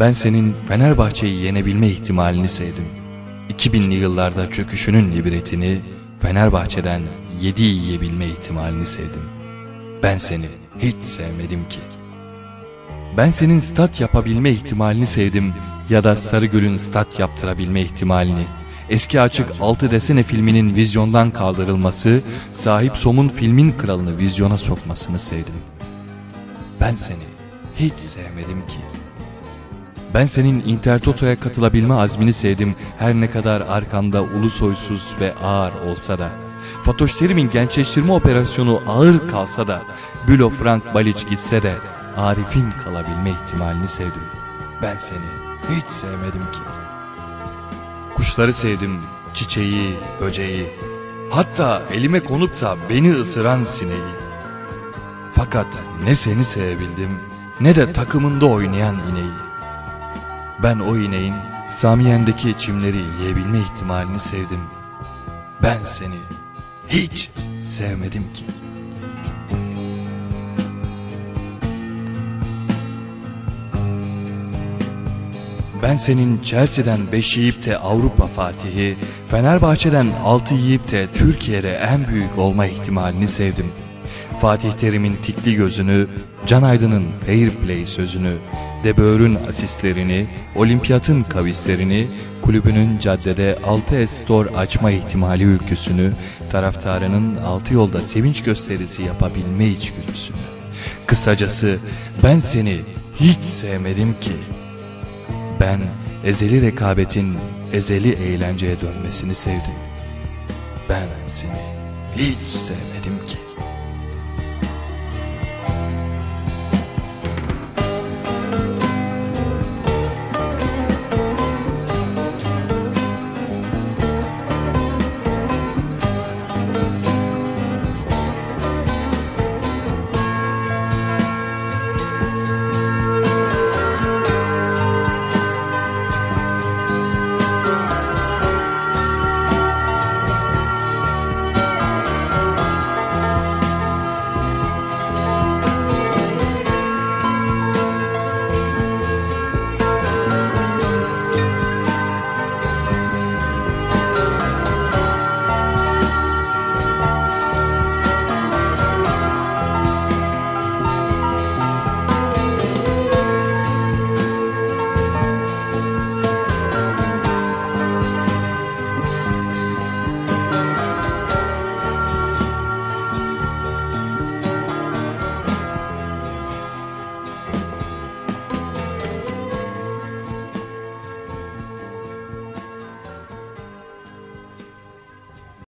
Ben senin Fenerbahçe'yi yenebilme ihtimalini sevdim. 2000'li yıllarda çöküşünün ibretini Fenerbahçe'den 7 yiyebilme ihtimalini sevdim. Ben seni hiç sevmedim ki. Ben senin stat yapabilme ihtimalini sevdim ya da Sarıgül'ün stat yaptırabilme ihtimalini. Eski açık 6 desene filminin vizyondan kaldırılması, sahip Som'un filmin kralını vizyona sokmasını sevdim. Ben seni hiç sevmedim ki. Ben senin Intertoto'ya katılabilme azmini sevdim her ne kadar arkanda ulusoysuz ve ağır olsa da. Fatoş Terim'in gençleştirme operasyonu ağır kalsa da, Bülo Frank Balic gitse de Arif'in kalabilme ihtimalini sevdim. Ben seni hiç sevmedim ki. Kuşları sevdim, çiçeği, böceği, hatta elime konup da beni ısıran sineği. Fakat ne seni sevebildim ne de takımında oynayan ineği. Ben o ineğin Samiyen'deki çimleri yiyebilme ihtimalini sevdim. Ben seni hiç sevmedim ki. Ben senin Chelsea'den 5 yiyip de Avrupa Fatihi, Fenerbahçe'den 6 yiyip de Türkiye'de en büyük olma ihtimalini sevdim. Fatih Terim'in tikli gözünü, Can Aydın'ın fair play sözünü, De Boer'ün asistlerini, Olimpiyat'ın kavislerini, kulübünün caddede 6 store açma ihtimali ülküsünü, taraftarının altı yolda sevinç gösterisi yapabilme içgüdüsünü. Kısacası ben seni hiç sevmedim ki. Ben ezeli rekabetin ezeli eğlenceye dönmesini sevdim. Ben seni hiç sevmedim ki.